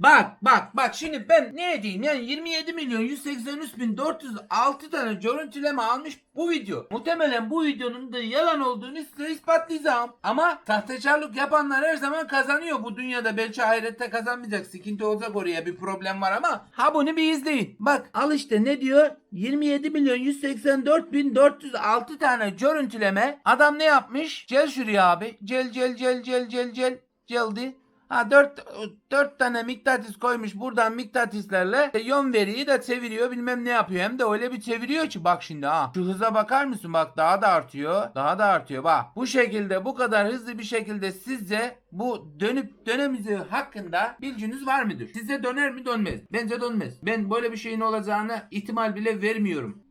Bak bak bak şimdi ben ne diyeyim yani 27 milyon 183 bin 406 tane görüntüleme almış bu video. Muhtemelen bu videonun da yalan olduğunu size ispatlayacağım. Ama sahtekarlık yapanlar her zaman kazanıyor. Bu dünyada belki ahirette kazanmayacak. Sıkıntı olacak oraya bir problem var ama. Ha bunu bir izleyin. Bak al işte ne diyor? 27 milyon 184 bin 406 tane görüntüleme. Adam ne yapmış? Gel şuraya abi. Gel gel gel gel gel gel. Geldi. Ha 4 4 tane mıknatıs koymuş buradan mıknatıslarla yön veriyi de çeviriyor bilmem ne yapıyor. Hem de öyle bir çeviriyor ki bak şimdi ha. Şu hıza bakar mısın? Bak daha da artıyor. Daha da artıyor bak. Bu şekilde bu kadar hızlı bir şekilde sizce bu dönüp dönemezi hakkında bilginiz var mıdır? Size döner mi dönmez? Bence dönmez. Ben böyle bir şeyin olacağına ihtimal bile vermiyorum.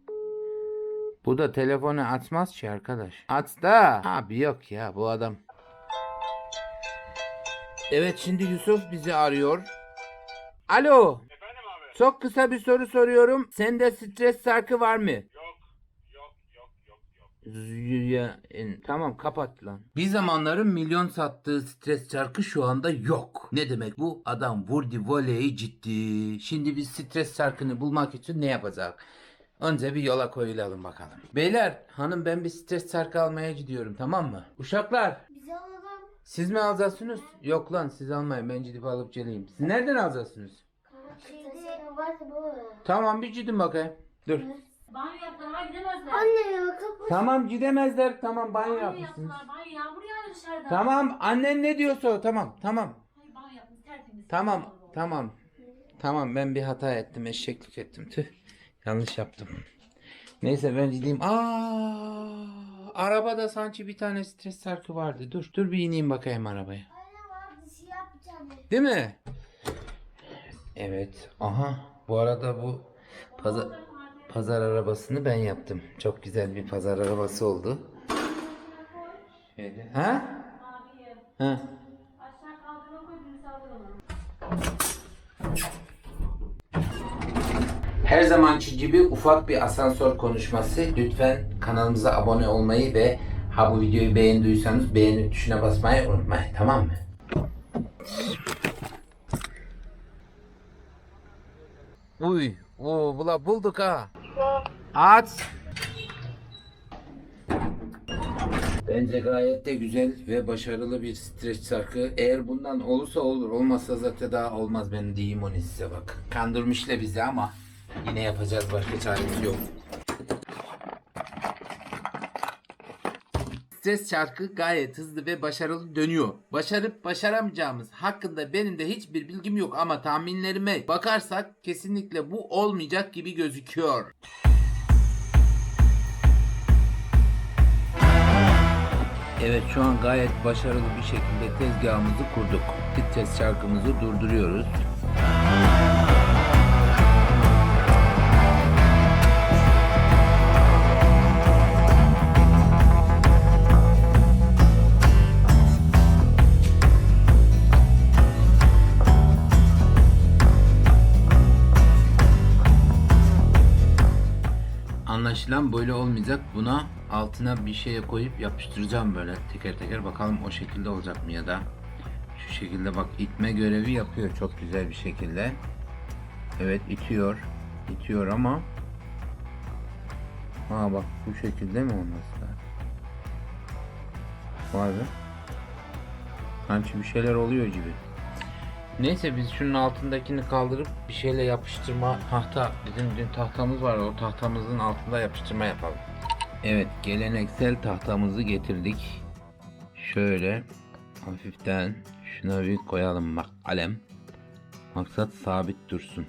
Bu da telefonu açmaz ki arkadaş. Aç da. Abi yok ya bu adam. Evet şimdi Yusuf bizi arıyor. Alo. Efendim abi? Çok kısa bir soru soruyorum. Sende stres sarkı var mı? Yok. Yok yok yok yok. Ya, en- tamam kapat lan. Bir zamanların milyon sattığı stres çarkı şu anda yok. Ne demek bu? Adam vurdu voleyi ciddi. Şimdi biz stres çarkını bulmak için ne yapacak? Önce bir yola koyulalım bakalım. Beyler hanım ben bir stres çarkı almaya gidiyorum tamam mı? Uşaklar. Siz mi alacaksınız? Yok lan siz almayın ben gidip alıp geleyim. Siz nereden alacaksınız? Tamam bir gidin bakayım. Dur. Banyo yaptılar, gidemezler. Anne kapı. Tamam gidemezler tamam banyo Banyo yapmışsınız. yaptılar, banyo yağmur yağıyor dışarıda. Tamam annen ne diyorsa o tamam tamam. Hayır, banyo yaptınız, tertemiz. Tamam tamam. Tamam ben bir hata ettim eşeklik ettim tüh. Yanlış yaptım. Neyse ben gideyim. Aa, arabada sanki bir tane stres sarkı vardı. Dur dur bir ineyim bakayım arabaya. Bir şey. Değil mi? Evet. Aha. Bu arada bu pazar, pazar arabasını ben yaptım. Çok güzel bir pazar arabası oldu. Şöyle. Ha? Ha. Aşağı kaldırma koy, birisi alır onu. Her zamanki gibi ufak bir asansör konuşması. Lütfen kanalımıza abone olmayı ve ha bu videoyu beğendiyseniz beğeni tuşuna basmayı unutmayın. Tamam mı? Uy, o bula bulduk ha. Aç. Bence gayet de güzel ve başarılı bir streç şarkı. Eğer bundan olursa olur, olmazsa zaten daha olmaz ben diyeyim onu size bak. Kandırmışlar bizi ama yine yapacağız başka çaremiz yok. Stres şarkı gayet hızlı ve başarılı dönüyor. Başarıp başaramayacağımız hakkında benim de hiçbir bilgim yok ama tahminlerime bakarsak kesinlikle bu olmayacak gibi gözüküyor. Evet şu an gayet başarılı bir şekilde tezgahımızı kurduk. Stres şarkımızı durduruyoruz. Anlaşılan böyle olmayacak. Buna altına bir şeye koyup yapıştıracağım böyle teker teker. Bakalım o şekilde olacak mı ya da şu şekilde bak itme görevi yapıyor çok güzel bir şekilde. Evet itiyor. itiyor ama Ha bak bu şekilde mi olması lazım? Vay be. Sanki bir şeyler oluyor gibi. Neyse biz şunun altındakini kaldırıp bir şeyle yapıştırma tahta bizim dün tahtamız var o tahtamızın altında yapıştırma yapalım. Evet geleneksel tahtamızı getirdik. Şöyle hafiften şuna bir koyalım bak kalem. Maksat sabit dursun.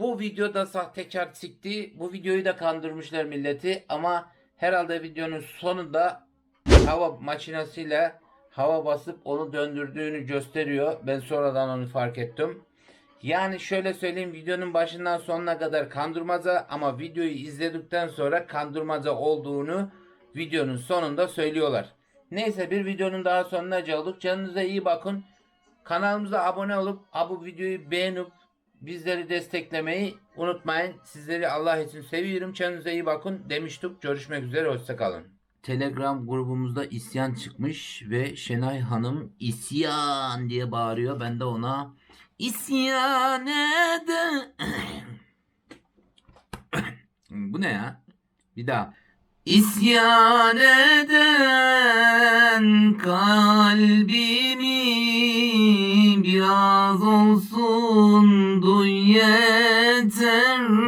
Bu videoda sahtekar sikti. Bu videoyu da kandırmışlar milleti ama herhalde videonun sonunda hava makinesiyle hava basıp onu döndürdüğünü gösteriyor. Ben sonradan onu fark ettim. Yani şöyle söyleyeyim videonun başından sonuna kadar kandırmaca ama videoyu izledikten sonra kandırmaca olduğunu videonun sonunda söylüyorlar. Neyse bir videonun daha sonuna geldik. Canınıza iyi bakın. Kanalımıza abone olup bu videoyu beğenip bizleri desteklemeyi unutmayın. Sizleri Allah için seviyorum. Kendinize iyi bakın demiştik. Görüşmek üzere. Hoşçakalın. Telegram grubumuzda isyan çıkmış ve Şenay Hanım isyan diye bağırıyor. Ben de ona isyan ede... Bu ne ya? Bir daha. İsyan eden kalbimi biraz olsun duy yeter